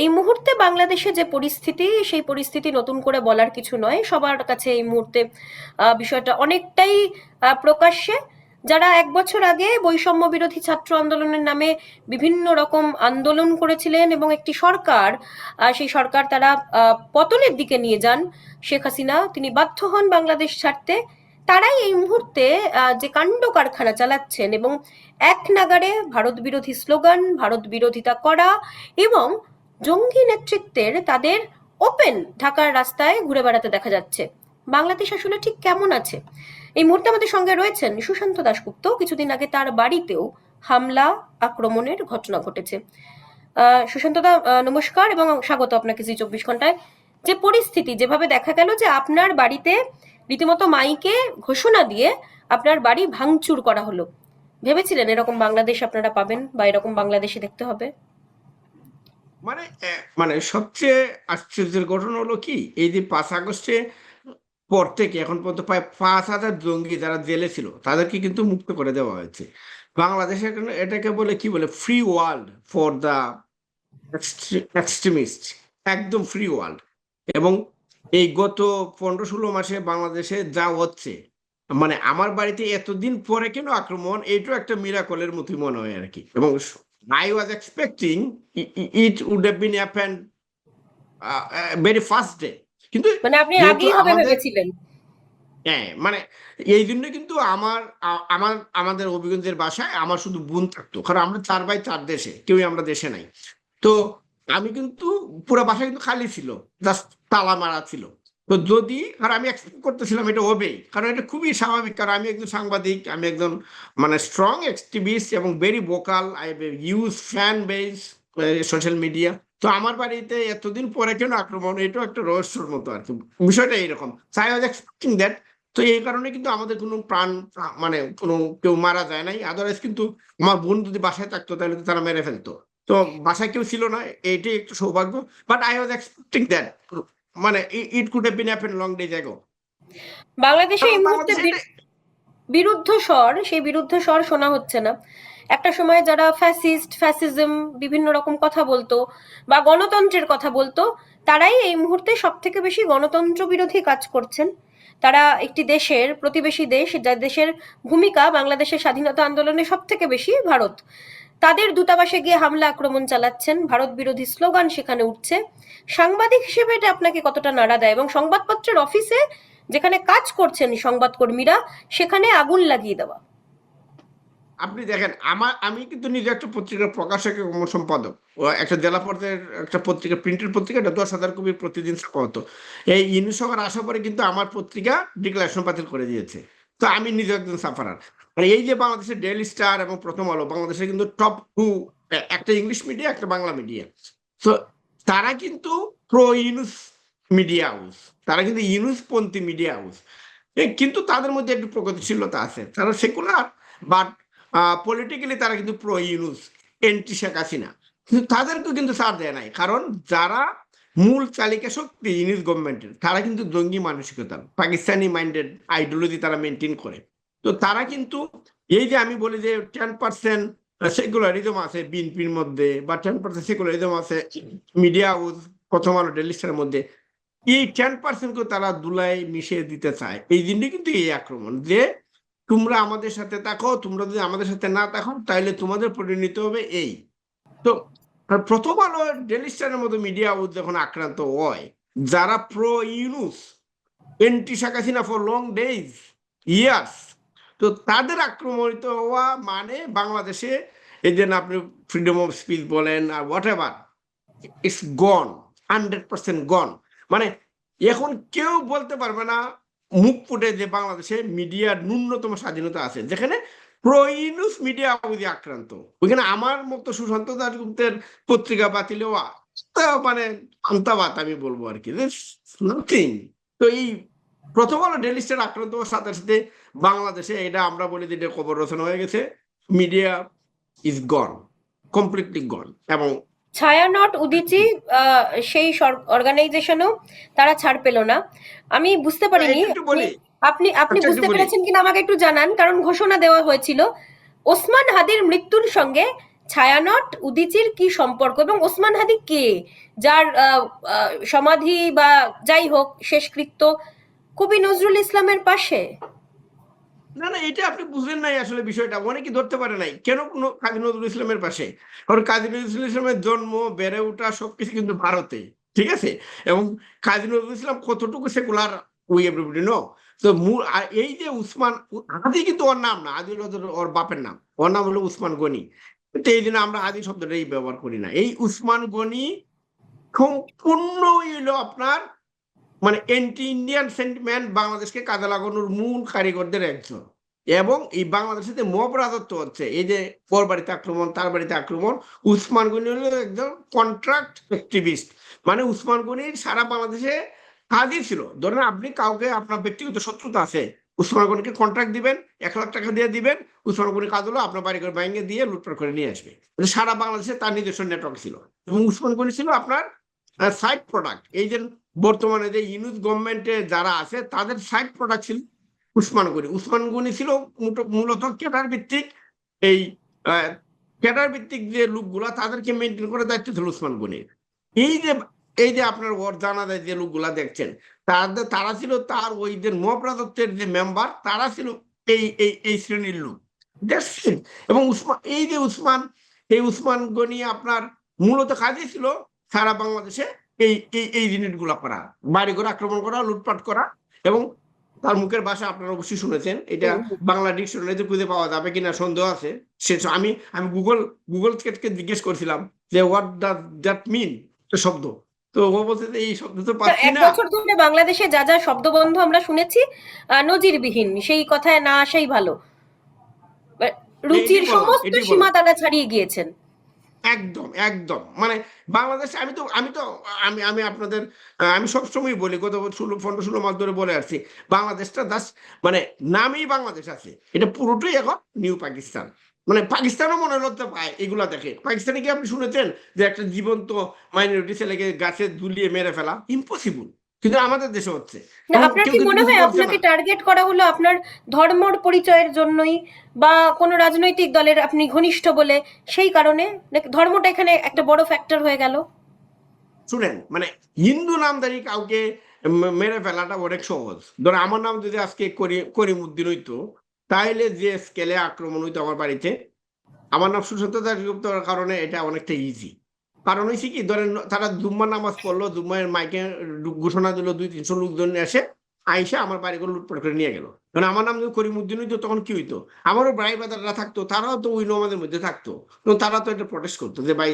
এই মুহূর্তে বাংলাদেশে যে পরিস্থিতি, সেই পরিস্থিতি নতুন করে বলার কিছু নয়। সবার কাছে এই মুহূর্তে বিষয়টা অনেকটাই প্রকাশ্যে। যারা এক বছর আগে বৈষম্য বিরোধী ছাত্র আন্দোলনের নামে বিভিন্ন রকম আন্দোলন করেছিলেন এবং একটি সরকার সেই সরকার তারা পতনের দিকে নিয়ে যান শেখ হাসিনা, তিনি বাধ্য হন বাংলাদেশ ছাড়তে। তারাই এই মুহূর্তে যে কাণ্ড কারখানা চালাচ্ছেন এবং এক নাগারে ভারত বিরোধী স্লোগান, ভারত বিরোধিতা করা এবং জঙ্গি নেতৃত্বের তাদের ওপেন ঢাকার রাস্তায় ঘুরে বেড়াতে দেখা যাচ্ছে। বাংলাদেশ আসলে ঠিক কেমন আছে? এই মুহূর্তে আমাদের সঙ্গে রয়েছেন সুশান্ত দাশগুপ্ত। কিছুদিন আগে তার বাড়িতেও হামলা আক্রমণের ঘটনা ঘটেছে। আহ, সুশান্ত দা আহ, নমস্কার এবং স্বাগত আপনাকে জি চব্বিশ ঘন্টায়। যে পরিস্থিতি যেভাবে দেখা গেল যে আপনার বাড়িতে রীতিমতো মাইকে ঘোষণা দিয়ে আপনার বাড়ি ভাঙচুর করা হলো। ভেবেছিলেন এরকম বাংলাদেশ আপনারা পাবেন বা এরকম বাংলাদেশে দেখতে হবে? মানে মানে সবচেয়ে আশ্চর্যের ঘটনা হলো কি? এই যে পাঁচ আগস্টে পর থেকে, এখন পর্যন্ত প্রায় পাঁচ হাজার জঙ্গি যারা জেলে ছিল, তাদেরকে কিন্তু মুক্ত করে দেওয়া হয়েছে। বাংলাদেশে এটাকে বলে, কি বলে? Free world for the extremist একদম ফ্রি ওয়ার্ল্ড এবং এই গত পনেরো ষোলো মাসে বাংলাদেশে যা হচ্ছে মানে আমার বাড়িতে এতদিন পরে কেন আক্রমণ, এইটাও একটা মিরাকলের মতোই মনে হয় আর কি। এবং I was expecting it would have been happen very first day কিন্তু মানে আপনি আগেই হবে ভেবেছিলেন। হ্যাঁ মানে এই জন্য কিন্তু আমার আমার আমাদের অভিগঞ্জের বাসায় আমার শুধু বোন থাকতো। কারণ আমরা চার বাই চার দেশে কেউই আমরা দেশে নাই। তো আমি কিন্তু পুরো বাসা কিন্তু খালি ছিল জাস্ট তালা মারা ছিল। তো যদি, আর আমি এক্সপেক্ট করতেছিলাম এটা হবেই কারণ এটা খুবই স্বাভাবিক, কারণ আমি একজন সাংবাদিক, আমি একজন মানে স্ট্রং এক্সটিভিস্ট এবং very vocal I use fan base social media তো আমার বাড়িতে এতদিন পরে কেন আক্রমণ, এটাও একটা রহস্যর মতো আর কি, বিষয়টা এইরকম। আই ওয়াজ এক্সপেক্টিং দ্যাট তো এই কারণে কিন্তু আমাদের কোনো প্রাণ মানে কোনো কেউ মারা যায় নাই আদারওয়াইজ কিন্তু আমার বোন যদি বাসায় থাকতো, তাহলে তো তারা মেরে ফেলতো। তো বাসায় কেউ ছিল না এইটাই একটু সৌভাগ্য but I was expecting that মানে it could have been happen long days ago বাংলাদেশে এই মুহূর্তে বিরুদ্ধ স্বর সেই বিরুদ্ধ স্বর শোনা হচ্ছে না। একটা সময় যারা ফ্যাসিস্ট ফ্যাসিজম বিভিন্ন রকম কথা বলতো বা গণতন্ত্রের কথা বলতো তারাই এই মুহূর্তে সব থেকে বেশি গণতন্ত্র বিরোধী কাজ করছেন। তারা একটি দেশের প্রতিবেশী দেশ যা দেশের ভূমিকা বাংলাদেশের স্বাধীনতা আন্দোলনে সব থেকে বেশি ভারত। তাদের দূতাবাসে গিয়ে হামলা, আক্রমণ চালাচ্ছেন। ভারত বিরোধী স্লোগান সেখানে উঠছে। সাংবাদিক হিসেবে এটা আপনাকে কতটা নাড়া দেয়? এবং সংবাদপত্রের অফিসে যেখানে কাজ করছেন সংবাদকর্মীরা, সেখানে আগুন লাগিয়ে দেওয়া। আপনি দেখেন, আমার, আমি কিন্তু নিজে একটা পত্রিকার প্রকাশক এবং সম্পাদক। ও একটা জেলা পর্যায়ের একটা পত্রিকা, প্রিন্টের পত্রিকাটা দশ হাজার কপি প্রতিদিন হতো এই ইউনিট সভার আসার পরে কিন্তু আমার পত্রিকা ডিক্লারেশন বাতিল করে দিয়েছে। তো আমি নিজে একজন সাফারার। আর এই যে বাংলাদেশের ডেইলি স্টার এবং প্রথম আলো বাংলাদেশে কিন্তু টপ টু একটা ইংলিশ মিডিয়া একটা বাংলা মিডিয়া তো তারা কিন্তু প্রো ইউনুস মিডিয়া হাউস তারা কিন্তু ইউনুসপন্থী মিডিয়া হাউস কিন্তু তাদের মধ্যে একটু প্রগতিশীলতা আছে। তারা সেকুলার বাট পলিটিক্যালি তারা কিন্তু প্রো ইউনুস এন্টি শেখ হাসিনা কিন্তু তাদেরকেও কিন্তু ছাড় দেয় নাই, কারণ যারা মূল চালিকা শক্তি ইউনিস গভর্নমেন্টের তারা কিন্তু জঙ্গি মানসিকতা, পাকিস্তানি মাইন্ডেড আইডিওলজি তারা মেনটেন করে। তো তারা কিন্তু এই যে আমি বলি যে টেন পার্সেন্ট সেকুলারিজম আছে বিএনপির মধ্যে বা টেন পার্সেন্ট সেকুলারিজম আছে media house Prothom Alo daily স্টারের মধ্যে, এই টেন পার্সেন্টকে তারা দুলাই মিশিয়ে দিতে চায়। এই জন্যই কিন্তু এই আক্রমণ যে তোমরা আমাদের সাথে থাকো, তোমরা যদি আমাদের সাথে না থাকো তাহলে তোমাদের পরিণত হবে এই। তো প্রথম আলো ডেলিস্টারের মতো মিডিয়া হাউস যখন আক্রান্ত হয়, যারা pro Yunus anti Sheikh Hasina for long days years তো তাদের আক্রমণিত হওয়া মানে বাংলাদেশে, এই যে আপনি ফ্রিডম অফ স্পিচ বলেন আর whatever it's gone hundred percent gone মানে এখন কেউ বলতে পারবে না মুখ ফুটে যে বাংলাদেশে মিডিয়ার ন্যূনতম স্বাধীনতা আছে। যেখানে প্রো ইউনুস মিডিয়া অবধি আক্রান্ত। ওইখানে আমার মতো সুশান্ত দাসগুপ্তের পত্রিকা বাতিল মানে আন্তাবাত আমি বলব আর কি। নাথিং তো এই প্রথম হলো ডেলি স্টার আক্রান্ত হওয়ার সাথে সাথে বাংলাদেশে এটা আমরা বলি যে এটা কবর রচনা হয়ে গেছে। Media is gone completely gone এবং ছায়ানট উদিচি সেই অর্গানাইজেশনও তারা ছাড় পেল না। আমি বুঝতে পারিনি আপনি আপনি আচ্ছা, বুঝতে। পেরেছেন কিনা আমাকে একটু জানান কারণ ঘোষণা দেওয়া হয়েছিল ওসমান হাদির মৃত্যুর সঙ্গে ছায়ানট উদিচির কি সম্পর্ক এবং ওসমান হাদি কে? যার সমাধি বা যাই হোক শেষকৃত্য কবি নজরুল ইসলামের পাশে? না না, এটা আপনি বুঝলেন নাই আসলে বিষয়টা। অনেকে ধরতে পারে নাই। কেন কাজী নজরুল ইসলামের পাশে? কারণ কাজী নজরুল ইসলামের জন্ম, বেড়ে ওঠা সবকিছু কিন্তু ভারতে, ঠিক আছে? এবং কাজী নজরুল ইসলাম কতটুকু সেকুলার উই এভরিবডি নো তো মূল এই যে উসমান, আদি কিন্তু ওর নাম না, আদি ওর বাপের নাম। ওর নাম হলো উসমান গনি। তো এই জন্য আমরা আদি শব্দটাই ব্যবহার করি না। এই উসমান গনি সম্পূর্ণ আপনার মানে এন্টি ইন্ডিয়ান সেন্টিমেন্ট বাংলাদেশকে কাজে লাগানোর মূল কারিগরদের একজন। এবং এই বাংলাদেশে মব হচ্ছে, এই যে ওর বাড়িতে আক্রমণ, তার বাড়িতে আক্রমণ, উসমান গনি হলো একজন কন্ট্রাক্ট অ্যাক্টিভিস্ট মানে উসমান গনির সারা বাংলাদেশে কাজই ছিল। ধরেন আপনি কাউকে, আপনার ব্যক্তিগত শত্রুতা আছে, উসমান গনিকে কন্ট্রাক্ট দিবেন, এক লাখ টাকা দিয়ে দিবেন, উসমান গনি কাজ হলো আপনার বাড়ি করে ব্যাংকে দিয়ে লুটপাট করে নিয়ে আসবে। মানে সারা বাংলাদেশে তার নিজস্ব নেটওয়ার্ক ছিল। এবং উসমান গনি ছিল আপনার সাইড প্রোডাক্ট এই যে বর্তমানে যে ইউনুস গভর্নমেন্টে যারা আছে, তাদের সাইড প্রোডাক্ট ছিল উসমান গনি। উসমান গনি ছিল মূলত- ক্যাডার ভিত্তিক এই ক্যাডার ভিত্তিক যে লোকগুলা, তাদেরকে মেনটেন করে দায়িত্ব ছিল উসমান গনির। এই যে এই যে আপনার ওর জানা যায় যে লোকগুলা দেখছেন, তাদের, তারা ছিল তার ওই যে মব যে মেম্বার তারা ছিল এই এই এই শ্রেণির লোক। it. এবং উসমান এই যে উসমান, এই উসমান গনি আপনার মূলত কাজই ছিল সারা বাংলাদেশে এই এই এই জিনিসগুলো করা। বাড়ি করে আক্রমণ করা লুটপাট করা এবং তার মুখের ভাষা আপনারা অবশ্যই শুনেছেন। এটা বাংলা ডিকশনারিতে খুঁজে পাওয়া যাবে কিনা সন্দেহ আছে। সে আমি আমি গুগল গুগল থেকে জিজ্ঞেস করছিলাম যে হোয়াট ডাজ দ্যাট মিন শব্দ। তো ও বলছে যে এই শব্দ তো পাচ্ছি না। এক বছর ধরে বাংলাদেশে যা যা শব্দবন্ধ আমরা শুনেছি নজিরবিহীন সেই কথায় না আসাই ভালো। রুচির সমস্ত সীমা তারা ছাড়িয়ে গিয়েছেন। একদম একদম। মানে বাংলাদেশে আমি তো আমি তো, আমি আমি আপনাদের আমি সবসময় বলি, গত ষোলো, পনেরো, ষোলো মাস ধরে বলে আসছি, বাংলাদেশটা দাস মানে নামেই বাংলাদেশ আছে। এটা পুরোটাই এখন নিউ পাকিস্তান মানে পাকিস্তানও মনে লজ্জা পায় এগুলা দেখে। পাকিস্তানে কি আপনি শুনেছেন যে একটা জীবন্ত মাইনরিটি ছেলেকে গাছে দুলিয়ে মেরে ফেলা? ইম্পসিবল কিন্তু আমাদের দেশে হচ্ছে। না আপনার কি মনে হয় আপনাকে টার্গেট করা হলো আপনার ধর্মর পরিচয়ের জন্যই বা কোনো রাজনৈতিক দলের আপনি ঘনিষ্ঠ বলে সেই কারণে? ধর্মটা এখানে একটা বড় ফ্যাক্টর হয়ে গেল। শুনেন মানে হিন্দু নামধারী কাউকে মেরে ফেলাটা অনেক সহজ। ধরো আমার নাম যদি আজকে করি করিমুদ্দিন হইতো তাহলে যে স্কেলে আক্রমণ হইতো আমার বাড়িতে আমার নাম সুশান্ত দাসগুপ্তর কারণে এটা অনেকটা ইজি কারণ হয়েছে কি, ধরেন তারা জুম্মা নামাজ পড়ল জুম্মার মাইকে ঘোষণা দিল, দুই তিনশো লোকজন এসে আইসা আমার বাড়ি করে লুটপাট করে নিয়ে গেল। কারণ আমার নাম যদি করিমুদ্দিন হইতো, তখন কি হইতো? আমারও ভাই বাদাররা থাকতো, তারাও তো ওই নমাদের মধ্যে থাকতো। তারা তো এটা প্রটেস্ট করতো যে, ভাই,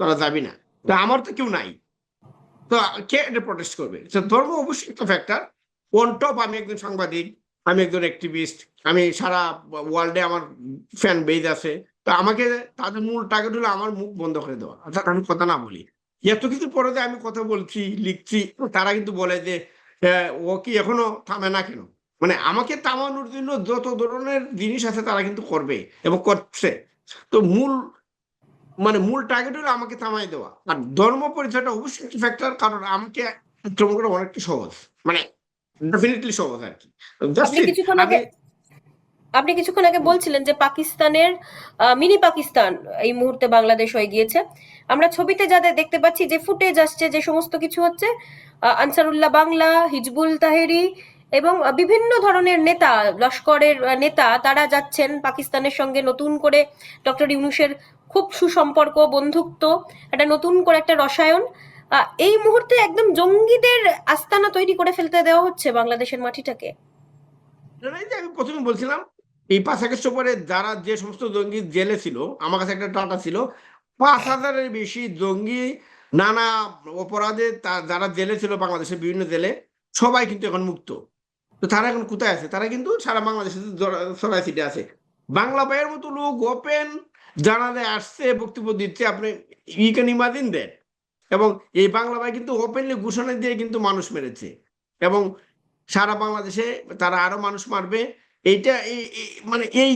তারা যাবি না। তো আমার তো কেউ নাই। তো কে এটা প্রটেস্ট করবে? ধর্ম অবশ্যই একটা ফ্যাক্টর অন টপ আমি একজন সাংবাদিক, আমি একজন অ্যাক্টিভিস্ট আমি সারা ওয়ার্ল্ডে আমার ফ্যান বেজ আছে। তো আমাকে তাদের মূল টার্গেট হলো আমার মুখ বন্ধ করে দেওয়া। অর্থাৎ আমি কথা না বলি। এত কিছু পরে যে আমি কথা বলছি লিখছি তারা কিন্তু বলে যে ও কি এখনও থামে না কেন? মানে আমাকে থামানোর জন্য যত ধরনের জিনিস আছে তারা কিন্তু করবে এবং করছে। তো মূল মানে মূল টার্গেট হলো আমাকে থামাই দেওয়া। আর ধর্ম পরিচয়টা অবশ্যই একটা ফ্যাক্টর কারণ আমাকে আক্রমণ করা অনেকটা সহজ। মানে ডেফিনেটলি সহজ আর কি। আপনি কিছুক্ষণ আগে বলছিলেন যে পাকিস্তানের মিনি পাকিস্তান এই মুহূর্তে বাংলাদেশ হয়ে গিয়েছে। আমরা ছবিতে যাদের দেখতে পাচ্ছি যে ফুটেজ আসছে যে সমস্ত কিছু হচ্ছে আনসারুল্লাহ বাংলা, হিজবুল তাহেরি এবং বিভিন্ন ধরনের নেতা, লস্করের নেতা, তারা যাচ্ছেন পাকিস্তানের সঙ্গে নতুন করে ডক্টর ইউনুসের খুব সুসম্পর্ক, বন্ধুত্ব, একটা নতুন করে একটা রসায়ন। এই মুহূর্তে একদম জঙ্গিদের আস্তানা তৈরি করে ফেলতে দেওয়া হচ্ছে বাংলাদেশের মাটিটাকে। আমি প্রথমে বলছিলাম এই পাঁচ আগস্ট পরে যারা যে সমস্ত জঙ্গি জেলে ছিল, আমার কাছে একটা ডাটা ছিল, পাঁচ হাজারের বেশি জঙ্গি, নানা অপরাধে যারা জেলে ছিল বাংলাদেশের বিভিন্ন জেলে, সবাই কিন্তু এখন মুক্ত। তো তারা এখন কোথায় আছে? তারা কিন্তু সারা বাংলাদেশে ছড়াই সিটে আছে। বাংলা ভাইয়ের মতো লোক ওপেন জানালে আসছে, বক্তব্য দিচ্ছে, আপনি ই ক্যান ইমাজিন দেন এবং এই বাংলা ভাই কিন্তু ওপেনলি ঘোষণা দিয়ে কিন্তু মানুষ মেরেছে। এবং সারা বাংলাদেশে তারা আরও মানুষ মারবে। এইটা এই, এই- মানে এই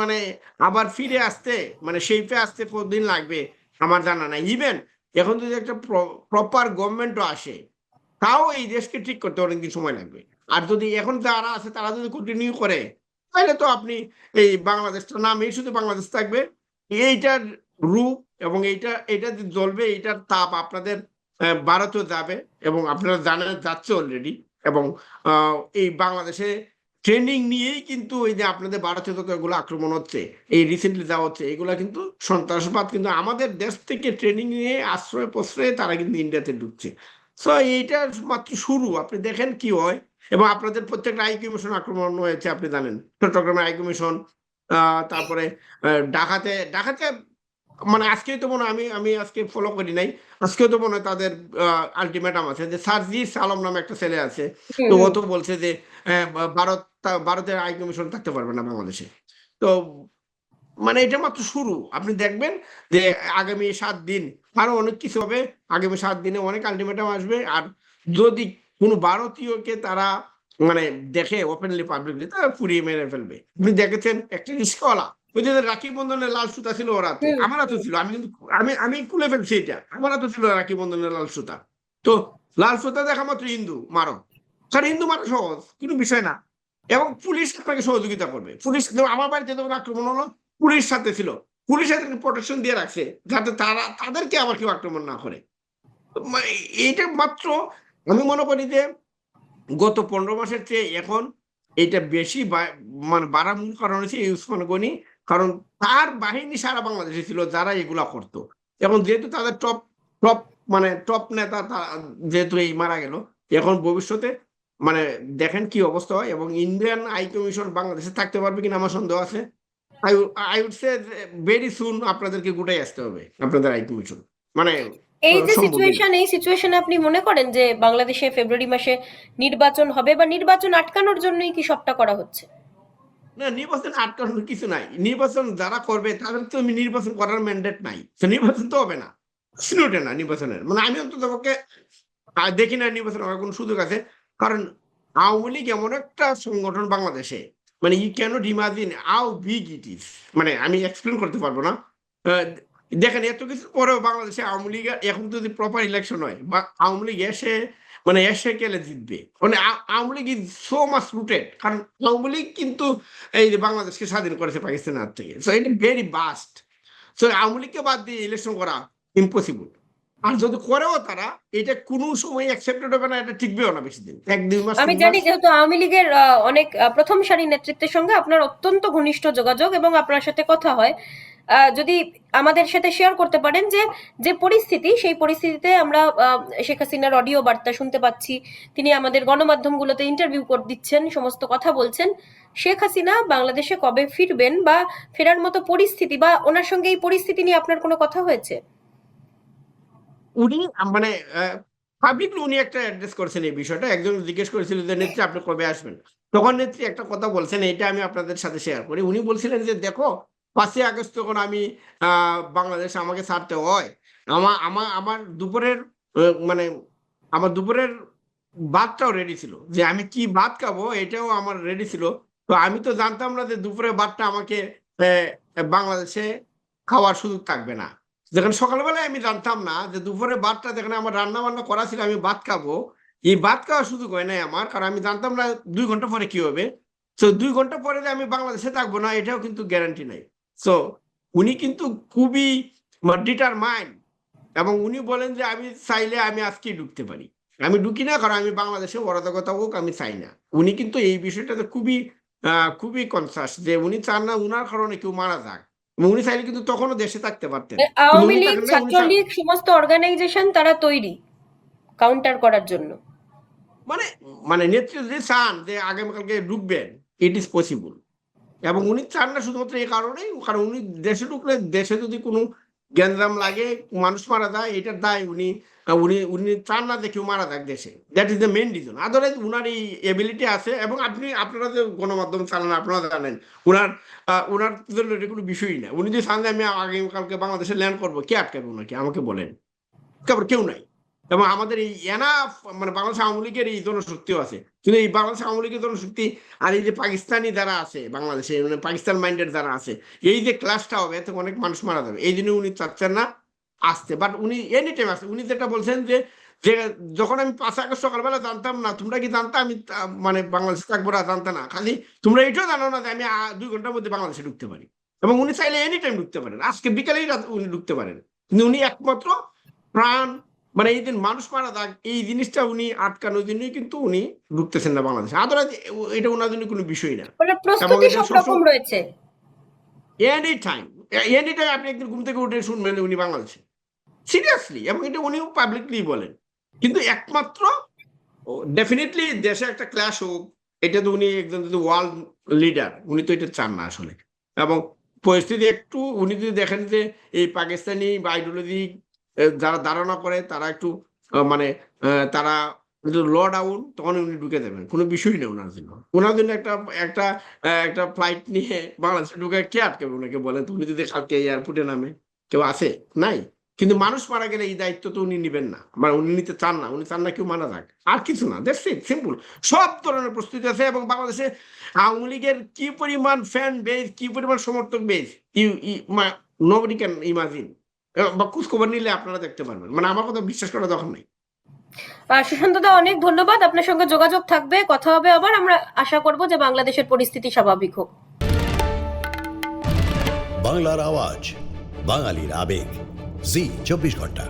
মানে আবার ফিরে আসতে মানে সেইপে আসতে কতদিন লাগবে আমার জানা নাই। ইভেন এখন যদি একটা প্রপার গভর্নমেন্টও আসে, তাও এই দেশকে ঠিক করতে অনেকদিন সময় লাগবে। আর যদি এখন যারা আছে, তারা যদি কন্টিনিউ করে, তাহলে তো আপনি এই বাংলাদেশটার নামেই শুধু বাংলাদেশ থাকবে। এইটার রূপ এবং এইটা এটা জ্বলবে এটার তাপ আপনাদের ভারতেও যাবে এবং আপনারা জানেন যাচ্ছে অলরেডি এবং এই বাংলাদেশে ট্রেনিং নিয়েই কিন্তু এই যে আপনাদের ভারতে যত এগুলো আক্রমণ হচ্ছে, এই রিসেন্টলি যা হচ্ছে, এগুলো কিন্তু সন্ত্রাসবাদ, কিন্তু আমাদের দেশ থেকে ট্রেনিং নিয়ে আশ্রয় প্রশ্রয়ে তারা কিন্তু ইন্ডিয়াতে ঢুকছে। সো এইটা মাত্র শুরু, আপনি দেখেন কি হয়। এবং আপনাদের প্রত্যেকটা আই কমিশন আক্রমণ হয়েছে, আপনি জানেন। চট্টগ্রামের আই কমিশন তারপরে ঢাকাতে ঢাকাতে মানে আজকেই তো মনে হয় আমি আমি আজকে ফলো করি নাই। আজকেও তো মনে হয় তাদের আলটিমেটাম আছে যে সার্জিস আলম নামে একটা ছেলে আছে। তো ও তো বলছে যে ভারত ভারতের আই কমিশন থাকতে পারবে না বাংলাদেশে। তো মানে এটা মাত্র শুরু। আপনি দেখবেন যে আগামী সাত দিন আরও অনেক কিছু হবে। আগামী সাত দিনে অনেক আলটিমেটাম আসবে। আর যদি কোনো ভারতীয়কে তারা মানে দেখে ওপেনলি পাবলিকলি তারা পুড়িয়ে মেরে ফেলবে। আপনি দেখেছেন একটা রিস্কওয়ালা ওই যে রাখি বন্ধনের লাল সুতা ছিল ওর। আমার হাতে ছিল। আমি কিন্তু আমি আমি খুলে ফেলছি এটা। আমার হাতে ছিল রাখি বন্ধনের লাল সুতা। তো লাল সুতা দেখা মাত্র হিন্দু মারো। কারণ হিন্দু মারা সহজ কোনো বিষয় না। এবং পুলিশ আপনাকে সহযোগিতা করবে। পুলিশ আমার বাড়িতে যখন আক্রমণ হলো পুলিশ সাথে ছিল। পুলিশ তাদেরকে প্রোটেকশন দিয়ে রাখছে যাতে তারা তাদেরকে আবার কেউ আক্রমণ না করে। মানে এইটা মাত্র আমি মনে করি যে গত পনেরো মাসের চেয়ে এখন এটা বেশি মানে বাড়ার মূল কারণ হচ্ছে এই উসমান গনি। কারণ তার বাহিনী সারা বাংলাদেশে ছিল যারা এগুলা করতো। এখন যেহেতু তাদের টপ টপ মানে টপ নেতা যেহেতু এই মারা গেল এখন ভবিষ্যতে মানে দেখেন কি অবস্থা হয় এবং ইন্ডিয়ান হাই কমিশন বাংলাদেশে থাকতে পারবে কিনা আমার সন্দেহ আছে। I I would say very soon আপনাদেরকে গুটাই আসতে হবে আপনাদের হাই কমিশন। মানে এই যে। সিচুয়েশন এই সিচুয়েশনে আপনি মনে করেন যে বাংলাদেশে ফেব্রুয়ারি মাসে নির্বাচন হবে বা নির্বাচন আটকানোর জন্যই কি সবটা করা হচ্ছে? না, নির্বাচন আটকানোর কিছু নাই। নির্বাচন যারা করবে, তাদের তো নির্বাচন করার ম্যান্ডেট নাই। নির্বাচন তো হবে না। ওঠে না নির্বাচনের। মানে আমি অন্তত দেখি না নির্বাচন হওয়ার কোনো সুযোগ আছে। কারণ আওয়ামী লীগ এমন একটা সংগঠন বাংলাদেশে মানে you can't imagine how big it is মানে আমি এক্সপ্লেন করতে পারব না। দেখেন, এত কিছু পরেও বাংলাদেশে আওয়ামী লীগ এখন যদি প্রপার ইলেকশন হয়, বা আওয়ামী লীগ এসে মানে এসে গেলে জিতবে। মানে Awami League is so mass rooted কারণ আওয়ামী লীগ কিন্তু এই বাংলাদেশকে স্বাধীন করেছে পাকিস্তানের হাত থেকে। সো এটা ভেরি বাস্ট সো আওয়ামী লীগকে বাদ দিয়ে ইলেকশন করা ইম্পসিবল আর যদি করেও তারা এটা কোনো সময় অ্যাকসেপ্টেড হবে না এটা টিকবেও না বেশি দিন এক দুই মাস আমি জানি যেহেতু আওয়ামী লীগের অনেক প্রথম সারি নেতৃত্বের সঙ্গে আপনার অত্যন্ত ঘনিষ্ঠ যোগাযোগ এবং আপনার সাথে কথা হয়। যদি আমাদের সাথে শেয়ার করতে পারেন যে যে পরিস্থিতি, সেই পরিস্থিতিতে আমরা শেখ হাসিনার অডিও বার্তা শুনতে পাচ্ছি। তিনি আমাদের গণমাধ্যমগুলোতে ইন্টারভিউ করে, দিচ্ছেন, সমস্ত কথা বলছেন। শেখ হাসিনা বাংলাদেশে কবে ফিরবেন বা ফেরার মতো পরিস্থিতি বা ওনার সঙ্গে এই পরিস্থিতি নিয়ে আপনার কোনো কথা হয়েছে? উনি মানে পাবলিকলি উনি একটা অ্যাড্রেস করেছেন এই বিষয়টা। একজন জিজ্ঞেস করেছিল যে, নেত্রী, আপনি কবে আসবেন? তখন নেত্রী একটা কথা বলছেন এটা আমি আপনাদের সাথে শেয়ার করি। উনি বলছিলেন যে, দেখো পাঁচই আগস্ট যখন আমি বাংলাদেশ আমাকে ছাড়তে হয়। আমার আমার আমার দুপুরের মানে আমার দুপুরের ভাতটাও রেডি ছিল। যে আমি কি ভাত খাব এটাও আমার রেডি ছিল। তো আমি তো জানতাম না যে দুপুরের ভাতটা আমাকে বাংলাদেশে খাওয়ার সুযোগ থাকবে না। যেখানে সকালবেলায় আমি জানতাম না যে দুপুরে ভাতটা যেখানে আমার রান্না বান্না করা ছিল, আমি ভাত খাব, এই ভাত খাওয়ার সুযোগ হয় নাই আমার। কারণ আমি জানতাম না দুই ঘণ্টা পরে কি হবে। তো দুই ঘণ্টা পরে যে আমি বাংলাদেশে থাকব না, এটাও কিন্তু গ্যারান্টি নাই। সো উনি কিন্তু খুবই ডিটার মাইন্ড এবং উনি বলেন যে আমি চাইলে আমি আজকেই ঢুকতে পারি। আমি ঢুকি না কারণ আমি বাংলাদেশে অরাধকতা হোক আমি চাই না। উনি কিন্তু এই বিষয়টাতে খুবই খুবই কনসাস যে উনি চান না উনার কারণে কেউ মারা যাক। উনি চাইলে কিন্তু তখনও দেশে থাকতে পারতেন। আওয়ামী লীগ ছাত্রলীগ সমস্ত অর্গানাইজেশন তারা তৈরি কাউন্টার করার জন্য। মানে মানে নেতৃত্ব যে চান যে আগামীকালকে ঢুকবেন ইট ইজ পসিবল এবং উনি চান না শুধুমাত্র এই কারণেই, কারণ উনি দেশে ঢুকলে দেশে যদি কোনো গ্যাঞ্জাম লাগে, মানুষ মারা যায় এটার দায় উনি উনি উনি চান না যে কেউ মারা যাক দেশে। That is the main reason otherwise উনার এই এবিলিটি আছে এবং আপনি, আপনারা যে গণমাধ্যম চালান, আপনারা জানেন, উনার উনার জন্য এটা কোনো বিষয়ই না। উনি যদি চান যে আমি আগামীকালকে বাংলাদেশে ল্যান্ড করব, কে আটকাবে ওনাকে আমাকে বলেন। কেউ নাই। এবং আমাদের এই এনাফ মানে বাংলাদেশ আওয়ামী লীগের এই জনশক্তিও আছে। কিন্তু এই বাংলাদেশ আওয়ামী লীগের জনশক্তি আর এই যে পাকিস্তানি যারা আছে, বাংলাদেশে মানে পাকিস্তান মাইন্ডের যারা আছে, এই যে ক্লাসটা হবে, এতে অনেক মানুষ মারা যাবে। এই জন্য উনি চাচ্ছেন না আসতে। বাট উনি এনি টাইম আসছে উনি যেটা বলছেন যে যে যখন আমি পাঁচ আগস্ট সকালবেলা জানতাম না, তোমরা কি জানতা আমি মানে বাংলাদেশে থাকব না, জানতে না। খালি তোমরা এটাও জানো না যে আমি দুই ঘণ্টার মধ্যে বাংলাদেশে ঢুকতে পারি। এবং উনি চাইলে এনি টাইম ঢুকতে পারেন। আজকে বিকালেই উনি ঢুকতে পারেন। কিন্তু উনি একমাত্র প্রাণ মানে এই দিন মানুষ মারা যাক এই জিনিসটা উনি আটকানোর জন্যই কিন্তু উনি ঢুকতেছেন না বাংলাদেশে। আদালত এটা ওনার জন্য কোনো বিষয় না। রয়েছে। এনি টাইম এনি টাইম আপনি একদিন ঘুম থেকে উঠে শুনবেন উনি বাংলাদেশে। সিরিয়াসলি এবং এটা উনিও পাবলিকলি বলেন। কিন্তু একমাত্র ডেফিনেটলি দেশে একটা ক্লাস হোক এটা তো উনি একজন যদি ওয়ার্ল্ড লিডার উনি তো এটা চান না আসলে। এবং পরিস্থিতি একটু উনি যদি দেখেন যে এই পাকিস্তানি বা আইডিওলজি যারা ধারণা করে তারা একটু মানে তারা ল ডাউন তখন উনি ঢুকে দেবেন কোনো বিষয় নেই ওনার জন্য। ওনার জন্য একটা একটা একটা ফ্লাইট নিয়ে বাংলাদেশে ঢুকে কে আটকাবে ওনাকে বলেন উনি যদি কালকে এয়ারপোর্টে নামে, কেউ আছে? নাই। কিন্তু মানুষ মারা গেলে এই দায়িত্ব তো উনি নেবেন না। মানে উনি নিতে চান না, উনি চান না কেউ মারা যাক। আর কিছু না ইট সিম্পল সব ধরনের প্রস্তুতি আছে এবং বাংলাদেশে আওয়ামী লীগের কি পরিমাণ ফ্যান বেজ কি পরিমাণ সমর্থক base you nobody can imagine বা খোঁজ খবর নিলে আপনারা দেখতে পারবেন। মানে আমার কথা বিশ্বাস করা দরকার নেই। সুশান্ত দা অনেক ধন্যবাদ। আপনার সঙ্গে যোগাযোগ থাকবে কথা হবে আবার। আমরা আশা করব যে বাংলাদেশের পরিস্থিতি স্বাভাবিক হোক। বাংলার আওয়াজ বাঙালির আবেগ। জি চব্বিশ ঘণ্টা।